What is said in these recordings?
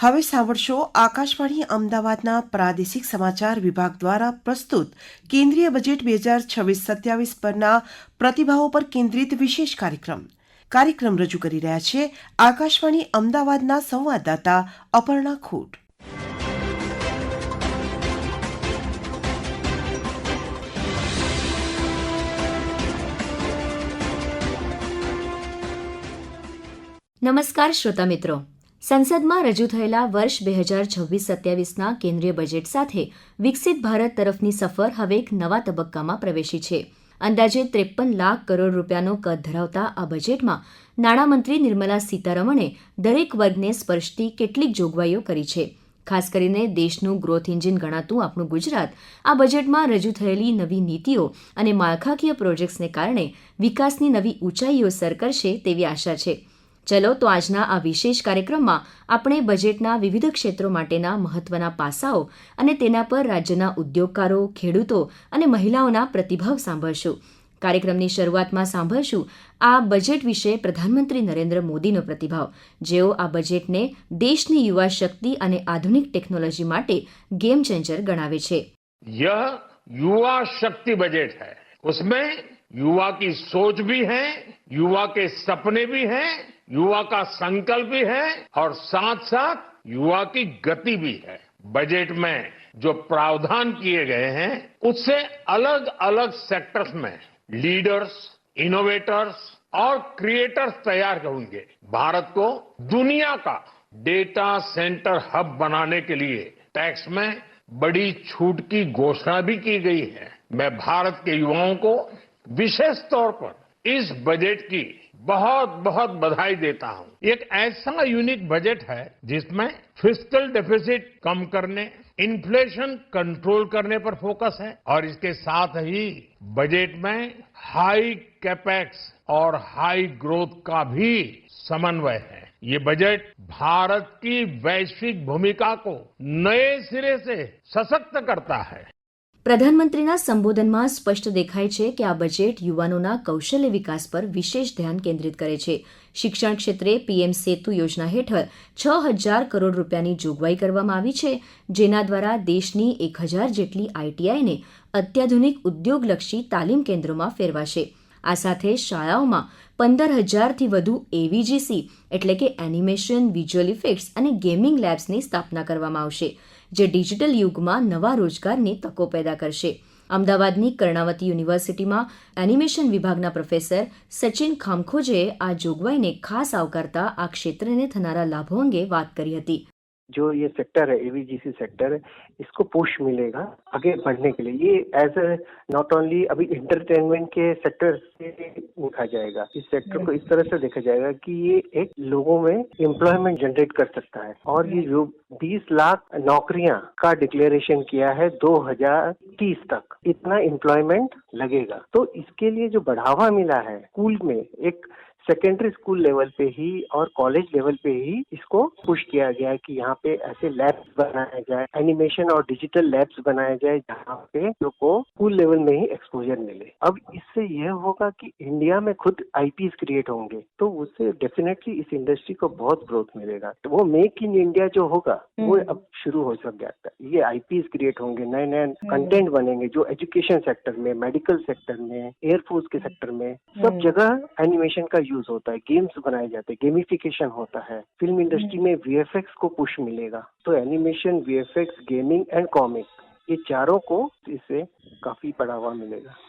હવે સાંભળશો આકાશવાણી અમદાવાદના પ્રાદેશિક સમાચાર વિભાગ દ્વારા પ્રસ્તુત કેન્દ્રીય બજેટ બે હજાર છવ્વીસ સત્યાવીસ પરના પ્રતિભાવો પર કેન્દ્રિત વિશેષ કાર્યક્રમ. કાર્યક્રમ રજૂ કરી રહ્યા છે આકાશવાણી અમદાવાદના સંવાદદાતા અપર્ણા ખોટ. નમસ્કાર શ્રોતા મિત્રો. સંસદમાં રજૂ થયેલા વર્ષ બે હજાર છવ્વીસ સત્યાવીસના કેન્દ્રીય બજેટ સાથે વિકસિત ભારત તરફની સફર હવે એક નવા તબક્કામાં પ્રવેશી છે. અંદાજે ત્રેપન લાખ કરોડ રૂપિયાનો કદ ધરાવતા આ બજેટમાં નાણામંત્રી નિર્મલા સીતારમણે દરેક વર્ગને સ્પર્શતી કેટલીક જોગવાઈઓ કરી છે. ખાસ કરીને દેશનું ગ્રોથ એન્જિન ગણાતું આપણું ગુજરાત, આ બજેટમાં રજૂ થયેલી નવી નીતિઓ અને માળખાકીય પ્રોજેક્ટ્સને કારણે વિકાસની નવી ઊંચાઈઓ સર કરશે તેવી આશા છે. ચલો તો આજના આ વિશેષ કાર્યક્રમમાં આપણે બજેટના વિવિધ ક્ષેત્રો માટેના મહત્વના પાસાઓ અને તેના પર રાજ્યના ઉદ્યોગકારો ખેડૂતો અને મહિલાઓના પ્રતિભાવ સાંભળશું કાર્યક્રમની શરૂઆતમાં સાંભળશું આ બજેટ વિશે પ્રધાનમંત્રી નરેન્દ્ર મોદીનો પ્રતિભાવ જેઓ આ બજેટને દેશની યુવા શક્તિ અને આધુનિક ટેકનોલોજી માટે ગેમ ચેન્જર ગણાવે છે यह युवा शक्ति बजट है उसमें युवा की सोच भी है युवा के सपने भी हैं युवा का संकल्प भी है और साथ साथ युवा की गति भी है। बजट में जो प्रावधान किए गए हैं, उससे अलग अलग सेक्टर्स में लीडर्स इनोवेटर्स और क्रिएटर्स तैयार होंगे। भारत को दुनिया का डेटा सेंटर हब बनाने के लिए टैक्स में बड़ी छूट की घोषणा भी की गई है। मैं भारत के युवाओं को विशेष तौर पर इस बजट की बहुत बहुत बधाई देता हूँ। एक ऐसा यूनिक बजट है जिसमें फिस्कल डेफिसिट कम करने इन्फ्लेशन कंट्रोल करने पर फोकस है और इसके साथ ही बजट में हाई कैपेक्स और हाई ग्रोथ का भी समन्वय है। ये बजट भारत की वैश्विक भूमिका को नए सिरे से सशक्त करता है। પ્રધાનમંત્રીના સંબોધનમાં સ્પષ્ટ દેખાય છે કે આ બજેટ યુવાનોના કૌશલ્ય વિકાસ પર વિશેષ ધ્યાન કેન્દ્રિત કરે છે. શિક્ષણ ક્ષેત્રે પીએમ સેતુ યોજના હેઠળ છ હજાર કરોડ રૂપિયાની જોગવાઈ કરવામાં આવી છે, જેના દ્વારા દેશની એક હજાર જેટલી આઈટીઆઈને અત્યાધુનિક ઉદ્યોગલક્ષી તાલીમ કેન્દ્રોમાં ફેરવાશે. આ સાથે શાળાઓમાં પંદર હજારથી વધુ એવીજીસી એટલે કે એનિમેશન, વિઝ્યુઅલ ઇફેક્ટ્સ અને ગેમિંગ લેબ્સની સ્થાપના કરવામાં આવશે. જે ડિજિટલ યુગમાં નવા રોજગારની તકો પેદા કરશે. અમદાવાદની કર્ણાવતી યુનિવર્સિટીમાં એનિમેશન વિભાગના પ્રોફેસર સચિન ખામખોજે આ જોગવાઈને ખાસ આવકારતા આ ક્ષેત્રને થનારા લાભો અંગે વાત કરી હતી. जो ये सेक्टर है एवीजीसी सेक्टर है इसको पुश मिलेगा आगे बढ़ने के लिए। ये एज ए नॉट ओनली अभी इंटरटेनमेंट के सेक्टर से देखा जाएगा इस सेक्टर को इस तरह से देखा जाएगा कि ये एक लोगों में एम्प्लॉयमेंट जनरेट कर सकता है। और ये जो 20 लाख नौकरियाँ का डिक्लेरेशन किया है 2030 तक इतना एम्प्लॉयमेंट लगेगा। तो इसके लिए जो बढ़ावा मिला है स्कूल में एक सेकेंडरी स्कूल लेवल पे ही और कॉलेज लेवल पे ही इसको पुश किया गया है कि यहाँ पे ऐसे लैब्स बनाए जाए एनिमेशन और डिजिटल लैब्स बनाए जाए जहाँ पे लोग को स्कूल लेवल में ही एक्सपोजर मिले। अब इससे यह होगा कि इंडिया में खुद आईपीज क्रिएट होंगे तो उससे डेफिनेटली इस इंडस्ट्री को बहुत ग्रोथ मिलेगा। तो वो मेक इन इंडिया जो होगा वो अब शुरू हो सक जाता है। ये आईपीज क्रिएट होंगे नए नए कंटेंट बनेंगे जो एजुकेशन सेक्टर में मेडिकल सेक्टर में एयरफोर्स के सेक्टर में सब जगह एनिमेशन का यूज़ होता है गेम्स बनाए जाते हैं गेमिफिकेशन होता है फिल्म इंडस्ट्री में वीएफएक्स को पुश मिलेगा तो animation VFX gaming and comic ये चारों को इससे काफी बढ़ावा मिलेगा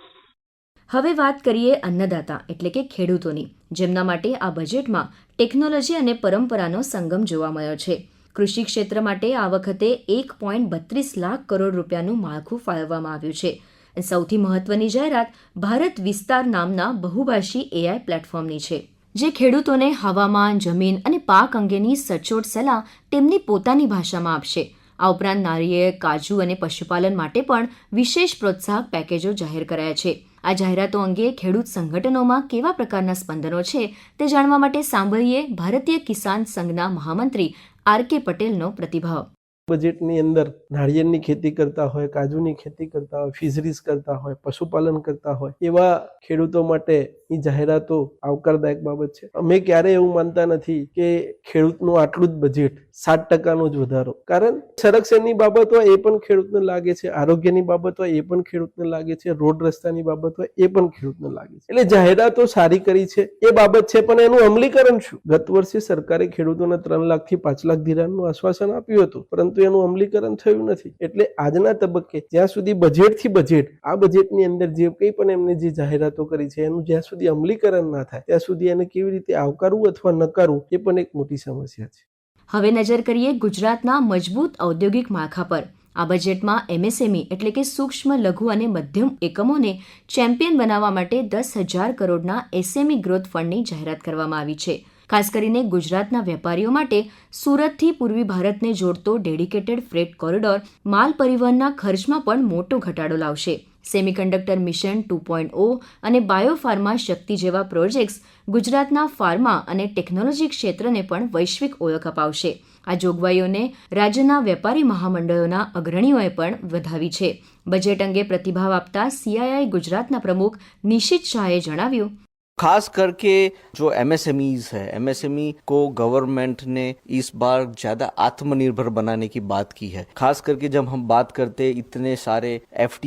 હવે વાત કરીએ અન્નદાતા એટલે કે ખેડૂતોની જેમના માટે આ બજેટમાં ટેકનોલોજી અને પરંપરાનો સંગમ જોવા મળ્યો છે કૃષિ ક્ષેત્ર માટે આ વખતે એક પોઈન્ટ બત્રીસ લાખ કરોડ રૂપિયાનું માળખું ફાળવવામાં આવ્યું છે સૌથી મહત્વની જાહેરાત ભારત વિસ્તાર નામના બહુભાષી એઆઈ પ્લેટફોર્મની છે, જે ખેડૂતોને હવામાન, જમીન અને પાક અંગેની સચોટ સલાહ તેમની પોતાની ભાષામાં આપશે. આ ઉપરાંત નારિયેળ, કાજુ અને પશુપાલન માટે પણ વિશેષ પ્રોત્સાહક પેકેજો જાહેર કરાયા છે. આ જાહેરાતો અંગે ખેડૂત સંગઠનોમાં કેવા પ્રકારના સ્પંદનો છે તે જાણવા માટે સાંભળીએ ભારતીય કિસાન સંઘના મહામંત્રી આર કે પટેલનો પ્રતિભાવ. બજેટની અંદર નાળિયેરની ખેતી કરતા હોય, કાજુની ખેતી કરતા હોય, ફિશરીઝ કરતા હોય, પશુપાલન કરતા હોય, એવા ખેડૂતો માટે એ જાહેરાતો આવકારદાયક બાબત છે. અમે ક્યારેય એવું માનતા નથી કે ખેડૂતનું આટલું જ બજેટ સાત ટકાનો જ વધારો. કારણ સંરક્ષણની બાબત હોય એ પણ ખેડૂતને લાગે છે, આરોગ્યની બાબત હોય એ પણ ખેડૂતને લાગે છે, રોડ રસ્તાની બાબત હોય એ પણ ખેડૂતને લાગે છે. એટલે જાહેરાતો સારી કરી છે, એ બાબત છે, પણ એનું અમલીકરણ શું? ગત વર્ષે સરકારે ખેડૂતોને ત્રણ લાખથી પાંચ લાખ ધિરાણનું આશ્વાસન આપ્યું હતું, પરંતુ એનું અમલીકરણ થયું નથી. એટલે આજના તબક્કે જ્યાં સુધી બજેટથી બજેટ આ બજેટની અંદર જે કંઈ પણ એમને જે જાહેરાતો કરી છે, એનું જ્યાં સુધી અમલીકરણ ના થાય, ત્યાં સુધી એને કેવી રીતે આવકારવું અથવા નકારવું એ પણ એક મોટી સમસ્યા છે. હવે નજર કરીએ ગુજરાતના મજબૂત ઔદ્યોગિક માળખા પર. આ બજેટમાં એમએસએમઈ એટલે કે સૂક્ષ્મ, લઘુ અને મધ્યમ એકમોને ચેમ્પિયન બનાવવા માટે દસ હજાર કરોડના એસએમઈ ગ્રોથ ફંડની જાહેરાત કરવામાં આવી છે. ખાસ કરીને ગુજરાતના વેપારીઓ માટે સુરતથી પૂર્વી ભારતને જોડતો ડેડિકેટેડ ફ્રેટ કોરિડોર માલ પરિવહનના ખર્ચમાં પણ મોટો ઘટાડો લાવશે. Semiconductor mission two point O અને બાયોફાર્મા શક્તિ જેવા પ્રોજેક્ટ્સ ગુજરાતના ફાર્મા અને ટેકનોલોજી ક્ષેત્રને પણ વૈશ્વિક ઓળખ અપાવશે. આ જોગવાઈઓને રાજ્યના વેપારી મહામંડળોના અગ્રણીઓએ પણ વધાવી છે. બજેટ અંગે પ્રતિભાવ આપતા સીઆઈઆઈ ગુજરાતના પ્રમુખ નિશિત શાહે જણાવ્યું खास करके जो एमएसएमईज है एमएसएमई को गवर्नमेंट ने इस बार ज़्यादा आत्मनिर्भर बनाने की बात की है। खास करके जब हम बात करते इतने सारे एफ़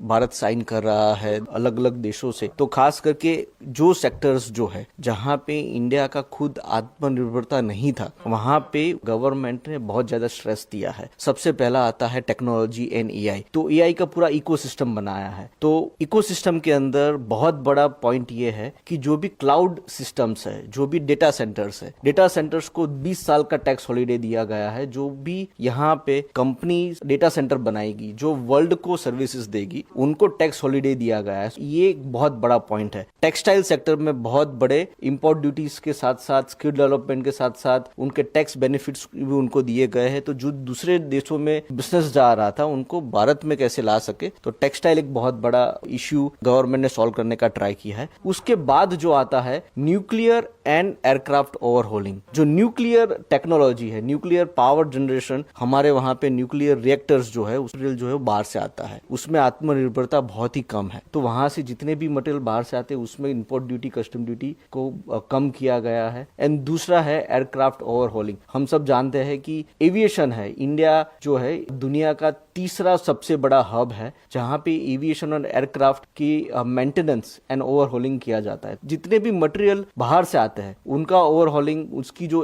भारत साइन कर रहा है अलग अलग देशों से तो खास करके जो सेक्टर्स जो है, जहाँ पे इंडिया का खुद आत्मनिर्भरता नहीं था, वहाँ पे गवर्नमेंट ने बहुत ज़्यादा स्ट्रेस दिया है। सबसे पहला आता है टेक्नोलॉजी एंड एआई तो एआई का पूरा इकोसिस्टम बनाया है। तो इकोसिस्टम के अंदर बहुत बड़ा पॉइंट ये है कि जो भी क्लाउड सिस्टम्स है, जो भी डेटा सेंटर्स है डेटा सेंटर्स को 20 साल का टैक्स हॉलिडे दिया गया है, जो भी यहाँ पे कंपनी डेटा सेंटर बनाएगी, जो वर्ल्ड को सर्विसेज़ देगी, उनको टैक्स हॉलिडे दिया गया है। ये एक बहुत बड़ा पॉइंट है। टेक्सटाइल सेक्टर में बहुत बड़े इम्पोर्ट ड्यूटीज़ के साथ साथ स्किल डेवलपमेंट के साथ साथ, उनके टैक्स बेनिफिट्स भी उनको दिए गए हैं। तो जो दूसरे देशों में बिज़नेस जा रहा था, उनको भारत में कैसे ला सके? तो टेक्सटाइल एक बहुत बड़ा इश्यू गवर्नमेंट ने सॉल्व करने का ट्राई किया है। उसके बाद जो आता है न्यूक्लियर एंड एयरक्राफ्ट ओवरहोलिंग जो न्यूक्लियर टेक्नोलॉजी है न्यूक्लियर पावर जनरेशन हमारे वहाँ पे न्यूक्लियर रिएक्टर्स जो है, उस जो है बाहर से आता है। उसमें आत्मनिर्भरता बहुत ही कम है। तो वहाँ से जितने भी मटेरियल बाहर से आते हैं, उसमें इम्पोर्ट ड्यूटी कस्टम ड्यूटी को कम किया गया है। एंड दूसरा है एयरक्राफ्ट ओवरहोलिंग हम सब जानते हैं कि एविएशन है। इंडिया जो है, दुनिया का तीसरा सबसे बड़ा हब है, जहाँ पे एविएशन और एयरक्राफ्ट की मेंटेनेंस एंड ओवरहोलिंग किया जाता जितने भी मटेरियल बाहर से आते हैं उनका ओवरहोलिंग उसकी जो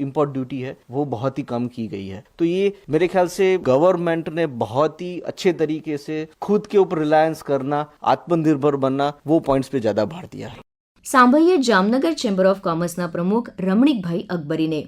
इम्पोर्ट ड्यूटी है वो बहुत ही कम की गई है तो ये मेरे ख्याल से गवर्नमेंट ने बहुत ही अच्छे तरीके से खुद के ऊपर रिलायंस करना आत्मनिर्भर बनना वो पॉइंट्स पे ज्यादा भार दिया है સાંભળીએ જામનગર ચેમ્બર ઓફ કોમર્સના પ્રમુખ રમણીકભાઈ અકબરીને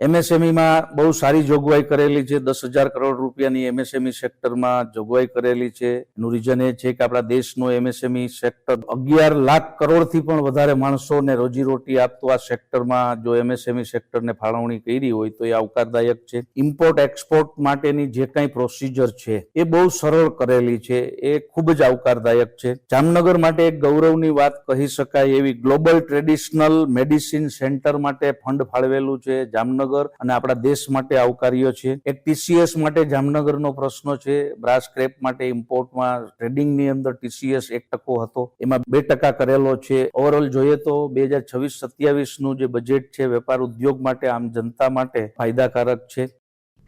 એમએસએમઈમાં બહુ સારી જોગવાઈ કરેલી છે. દસ હજાર કરોડ રૂપિયાની એમએસએમઈ સેક્ટરમાં જોગવાઈ કરેલી છે. એનું રીઝન એ છે કે આપણા દેશનો એમએસએમઈ સેક્ટર અગિયાર લાખ કરોડથી પણ વધારે માણસોને રોજીરોટી આપતું આ સેક્ટરમાં જો એમએસએમઈ સેક્ટરને ફાળવણી કરી હોય તો એ આવકારદાયક છે. ઇમ્પોર્ટ એક્સપોર્ટ માટેની જે કાંઈ પ્રોસિજર છે એ બહુ સરળ કરેલી છે. એ ખૂબ જ આવકારદાયક છે. જામનગર માટે એક ગૌરવની વાત કહી શકાય એવી ગ્લોબલ ટ્રેડિશનલ મેડિસિન સેન્ટર માટે ફંડ ફાળવેલું છે. જામનગર અને આપણા દેશ માટે આવકાર્ય છે. એક ટીસીએસ માટે જામનગરનો પ્રશ્ન છે. બ્રાસ ક્રેપ માટે ઇમ્પોર્ટમાં ટ્રેડિંગની અંદર ટીસીએસ એક ટકો હતો. એમાં બે ટકા કરેલો છે. ઓવરઓલ જોઈએ તો બે હજાર છવ્વીસ સત્યાવીસનું જે બજેટ છે વેપાર ઉદ્યોગ માટે આમ જનતા માટે ફાયદાકારક છે.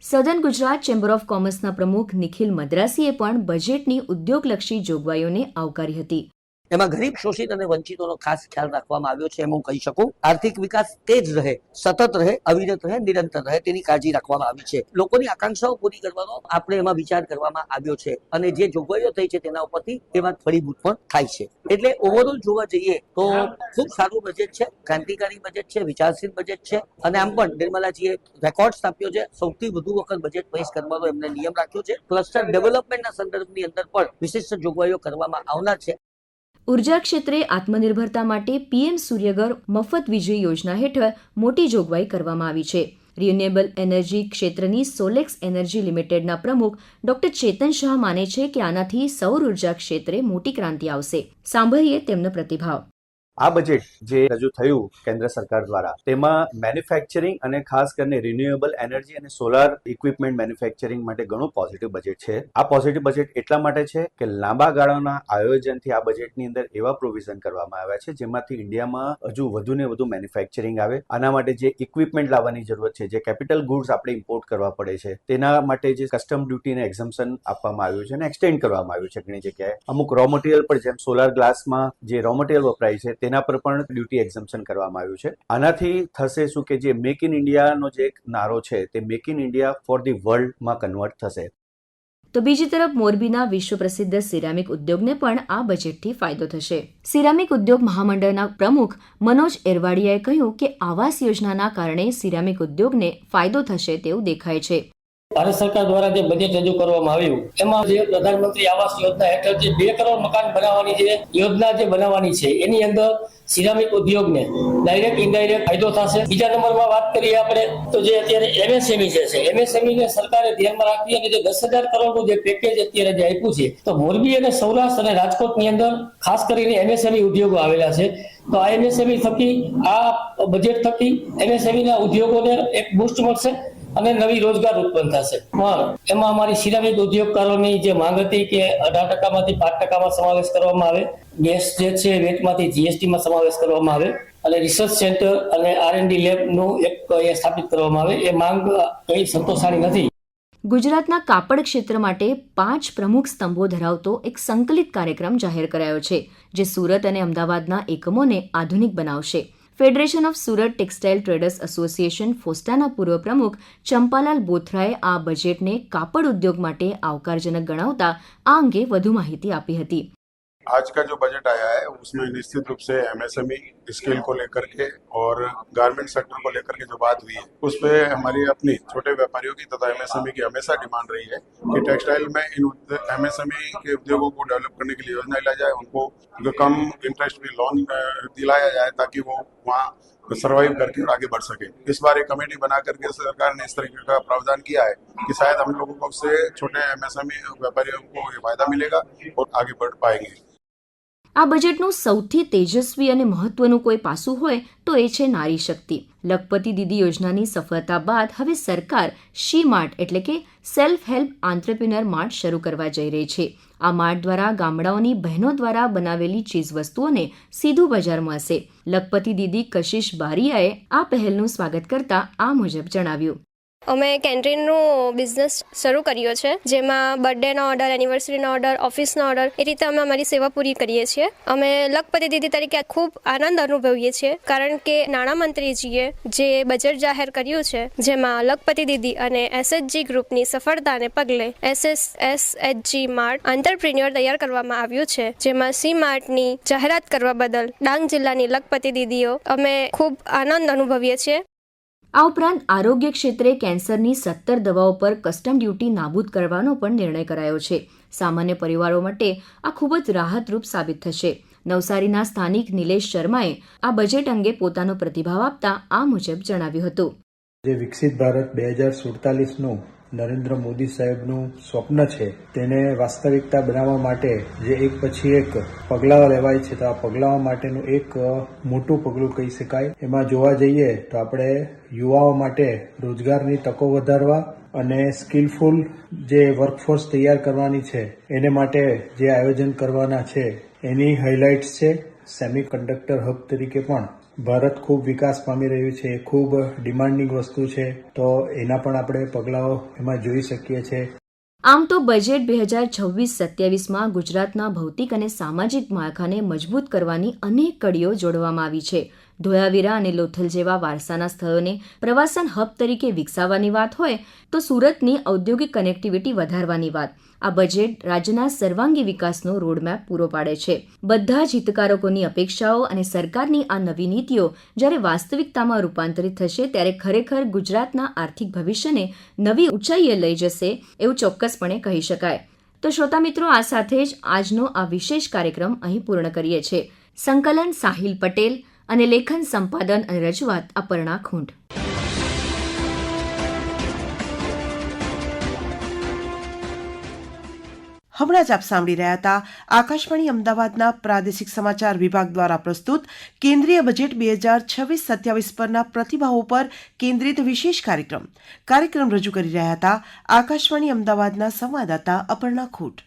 સધન ગુજરાત ચેમ્બર ઓફ કોમર્સના પ્રમુખ નિખિલ મદ્રાસીએ પણ બજેટની ઉદ્યોગલક્ષી જોગવાઈઓને આવકારી હતી. એમાં ગરીબ, શોષિત અને વંચિતોનો ખાસ ખ્યાલ રાખવામાં આવ્યો છે એમ હું કહી શકું. આર્થિક વિકાસ તેજ રહે, સતત રહે, અવિરત રહે, નિરંતર રહે તેની કાળજી રાખવામાં આવી છે. લોકોની આકાંક્ષાઓ પૂરી કરવાનો આપણે એમાં વિચાર કરવામાં આવ્યો છે અને જે જોગવાઈઓ થઈ છે તેના ઉપરથી એમાં ફળીભૂત પણ થાય છે. એટલે ઓવરઓલ જોવા જઈએ તો ખૂબ સારું બજેટ છે, ક્રાંતિકારી બજેટ છે, વિચારશીલ બજેટ છે અને આમ પણ નિર્મલાજીએ રેકોર્ડ સ્થાપ્યો છે, સૌથી વધુ વખત બજેટ પેશ કરવાનો એમને નિયમ રાખ્યો છે. ક્લસ્ટર ડેવલપમેન્ટના સંદર્ભની અંદર પણ વિશિષ્ટ જોગવાઈઓ કરવામાં આવનાર છે. ઊર્જા ક્ષેત્રે આત્મનિર્ભરતા માટે પીએમ સૂર્યઘર મફત વીજળી યોજના હેઠળ મોટી જોગવાઈ કરવામાં આવી છે. રિન્યુએબલ એનર્જી ક્ષેત્રની સોલેક્સ એનર્જી લિમિટેડના પ્રમુખ ડોક્ટર ચેતન શાહ માને છે કે આનાથી સૌર ઊર્જા ક્ષેત્રે મોટી ક્રાંતિ આવશે. સાંભળીએ તેમનો પ્રતિભાવ. આ બજેટ જે રજૂ થયું કેન્દ્ર સરકાર દ્વારા, તેમાં મેન્યુફેક્ચરિંગ અને ખાસ કરીને રિન્યુએબલ એનર્જી અને સોલાર ઇક્વિપમેન્ટ મેન્યુફેક્ચરિંગ માટે ઘણું પોઝિટિવ બજેટ છે. આ પોઝિટિવ બજેટ એટલા માટે છે કે લાંબા ગાળાના આયોજનથી આ બજેટની અંદર એવા પ્રોવિઝન કરવામાં આવ્યા છે, જેમાંથી ઇન્ડિયામાં હજુ વધુ ને વધુ મેન્યુફેક્ચરિંગ આવે. આના માટે જે ઇક્વિપમેન્ટ લાવવાની જરૂરત છે, જે કેપિટલ ગુડ્સ આપણે ઇમ્પોર્ટ કરવા પડે છે, તેના માટે જે કસ્ટમ ડ્યુટી ને એક્ઝમ્પશન આપવામાં આવ્યું છે અને એક્સટેન્ડ કરવામાં આવ્યું છે ઘણી જગ્યાએ. અમુક રો મટીરિયલ પર જેમ સોલાર ગ્લાસમાં જે રો મટીરિયલ વપરાય છે તેના પર પણ ડ્યુટી એક્ઝમ્પશન કરવામાં આવ્યું છે. આનાથી થશે શું કે જે મેક ઇન ઇન્ડિયાનો જે એક નારો છે, તે make in India for the વર્લ્ડમાં કન્વર્ટ થશે. તો બીજી તરફ મોરબીના વિશ્વ પ્રસિદ્ધ સિરામિક ઉદ્યોગને પણ આ બજેટથી ફાયદો થશે. સિરામિક ઉદ્યોગ મહામંડળના પ્રમુખ મનોજ એરવાડિયાએ કહ્યું કે આવાસ યોજનાના કારણે સિરામિક ઉદ્યોગને ફાયદો થશે તેવું દેખાય છે. ભારત સરકાર દ્વારા જે બજેટ રજૂ કરવામાં આવ્યું, એમાં જે પ્રધાનમંત્રી આવાસ યોજના હેઠળ જે બે કરોડ મકાન બનાવવાની જે યોજના જે બનાવવાની છે, એની અંદર સિરામિક ઉદ્યોગને ડાયરેક્ટ ઇનડાયરેક્ટ ફાયદો થશે. બીજા નંબરમાં વાત કરીએ આપણે, તો જે અત્યારે એમએસએમઈ જે છે એમએસએમઈ ને સરકારે ધ્યાનમાં રાખી અને જે દસ હજાર કરોડનું જે પેકેજ અત્યારે જે આપ્યું છે, તો મોરબી અને સૌરાષ્ટ્ર અને રાજકોટની અંદર ખાસ કરીને એમએસએમઈ ઉદ્યોગો આવેલા છે. તો આ એમએસએમઈ થકી, આ બજેટ થકી એમએસએમઈ ના ઉદ્યોગોને એક બુસ્ટ મળશે. અને નવી રોજગાર ઉત્પન્ન થશે. પણ એમાં અમારી સિરામિક ઉદ્યોગકારોની જે માંગ હતી કે અઢાર ટકામાંથી પાંચ ટકામાં સમાવેશ કરવામાં આવે, ગેસ જે છે વેટમાંથી જીએસટીમાં સમાવેશ કરવામાં આવે, અને રિસર્ચ સેન્ટર અને આર એન્ડ ડી લેબનું એક સ્થાપિત કરવામાં આવે, એ માંગ કઈ સંતોષાણી નથી. ગુજરાતના કાપડ ક્ષેત્ર માટે પાંચ પ્રમુખ સ્તંભો ધરાવતો એક સંકલિત કાર્યક્રમ જાહેર કરાયો છે, જે સુરત અને અમદાવાદના એકમોને આધુનિક બનાવશે. Federation of Surat textile traders association ફોસ્ટાના પૂર્વ પ્રમુખ ચંપાલાલ બોથરાએ આ બજેટને કાપડ ઉદ્યોગ માટે આવકારજનક ગણાવતા આ અંગે વધુ માહિતી આપી હતી. आज का जो बजट आया है, उसमें निश्चित रूप से एमएसएमई स्किल को लेकर के और गारमेंट सेक्टर को लेकर के जो बात हुई है उस पर हमारी अपनी छोटे व्यापारियों की तथा एमएसएमई की हमेशा डिमांड रही है कि टेक्सटाइल में इन एमएसएमई के उद्योगों को डेवलप करने के लिए योजना लाई जाए, उनको कम इंटरेस्ट में लोन दिलाया जाए ताकि वो वहाँ सरवाइव करके और आगे बढ़ सके। इस बार एक कमेटी बना करके सरकार ने इस तरीके का प्रावधान किया है कि शायद हम लोगों को से छोटे एमएसएमई व्यापारियों को ये फ़ायदा मिलेगा और आगे बढ़ पाएँगे। આ બજેટનું સૌથી તેજસ્વી અને મહત્વનું કોઈ પાસું હોય તો એ છે નારી શક્તિ. લખપતિ દીદી યોજનાની સફળતા બાદ હવે સરકાર શી માર્ટ એટલે કે સેલ્ફ હેલ્પ આંત્રપ્રિનર માર્ટ શરૂ કરવા જઈ રહી છે. આ માર્ટ દ્વારા ગામડાઓની બહેનો દ્વારા બનાવેલી ચીજવસ્તુઓને સીધું બજાર મળશે. લખપતિ દીદી કશિશ બારિયાએ આ પહેલનું સ્વાગત કરતા આ મુજબ જણાવ્યું. અમે કેન્ટીનનું બિઝનેસ શરૂ કર્યો છે, જેમાં બર્થડેનો ઓર્ડર એનિવર્સરીનો ઓર્ડર ઓફિસનો ઓર્ડર એ રીતે અમે અમારી સેવા પૂરી કરીએ છીએ. અમે લખપતિ દીદી તરીકે ખૂબ આનંદ અનુભવીએ છીએ, કારણ કે નાણામંત્રીજીએ જે બજેટ જાહેર કર્યું છે, જેમાં લખપતિ દીદી અને એસએચજી ગ્રુપની સફળતાને પગલે એસએસ એસએચજી માર્ટ આંતરપ્રિન્યોર તૈયાર કરવામાં આવ્યું છે, જેમાં સી માર્ટની જાહેરાત કરવા બદલ ડાંગ જિલ્લાની લખપતિ દીદીઓ અમે ખૂબ આનંદ અનુભવીએ છીએ. આ ઉપરાંત આરોગ્ય ક્ષેત્રે કેન્સરની સત્તર દવાઓ પર કસ્ટમ ડ્યુટી નાબૂદ કરવાનો પણ નિર્ણય કરાયો છે. સામાન્ય પરિવારો માટે આ ખૂબ જ રાહતરૂપ સાબિત થશે. નવસારીના સ્થાનિક નિલેશ શર્માએ આ બજેટ અંગે પોતાનો પ્રતિભાવ આપતા આ મુજબ જણાવ્યું હતું. જે વિકસિત ભારત બે હજાર સુડતાલીસનું નરેન્દ્ર મોદી સાહેબનું સ્વપ્ન છે તેને વાસ્તવિકતા બનાવવા માટે જે એક પછી એક પગલાઓ લેવાય છે, તો આ પગલાઓ માટેનું એક મોટું પગલું કહી શકાય. એમાં જોવા જઈએ તો આપણે યુવાઓ માટે રોજગારની તકો વધારવા અને સ્કિલફુલ જે વર્કફોર્સ તૈયાર કરવાની છે, એને માટે જે આયોજન કરવાના છે, એની હાઇલાઇટ્સ છે. સેમી કન્ડક્ટર હબ તરીકે પણ. ભારત ખૂબ વિકાસ પામી રહ્યું છે, ખૂબ ડિમાન્ડિંગ વસ્તુ છે, તો એના પણ આપણે પગલાઓ એમાં જોઈ શકીએ છીએ આમ તો બજેટ બે હજાર છવ્વીસ સત્યાવીસમાં ગુજરાતના ભૌતિક અને સામાજિક માળખાને મજબૂત કરવાની અનેક કડીઓ જોડવામાં આવી છે. ધોળાવીરા અને લોથલ જેવા વારસાના સ્થળોને પ્રવાસન હબ તરીકે વિકસાવવાની વાત હોય તો સુરતની ઔદ્યોગિક કનેક્ટિવિટી વધારવાની વાત. આ બજેટ રાજ્યના સર્વાંગી વિકાસનો રોડમેપ પૂરો પાડે છે. બધા જ હિતકારકોની અપેક્ષાઓ અને સરકારની આ નવી નીતિઓ જ્યારે વાસ્તવિકતામાં રૂપાંતરિત થશે ત્યારે ખરેખર ગુજરાતના આર્થિક ભવિષ્યને નવી ઊંચાઈએ લઈ જશે એવું ચોક્કસપણે કહી શકાય. તો શ્રોતા મિત્રો, આ સાથે જ આજનો આ વિશેષ કાર્યક્રમ અહીં પૂર્ણ કરીએ છીએ. સંકલન સાહિલ પટેલ અને લેખન, સંપાદન અને રજૂઆત અપર્ણા ખૂંટ. હમણાં જ આપ સાંભળી રહ્યા હતા આકાશવાણી અમદાવાદના પ્રાદેશિક સમાચાર વિભાગ દ્વારા પ્રસ્તુત કેન્દ્રીય બજેટ બે હજાર છવ્વીસ સત્યાવીસ પરના પ્રતિભાવો પર કેન્દ્રિત વિશેષ કાર્યક્રમ. કાર્યક્રમ રજૂ કરી રહ્યા હતા આકાશવાણી અમદાવાદના સંવાદદાતા અપર્ણા ખૂટ.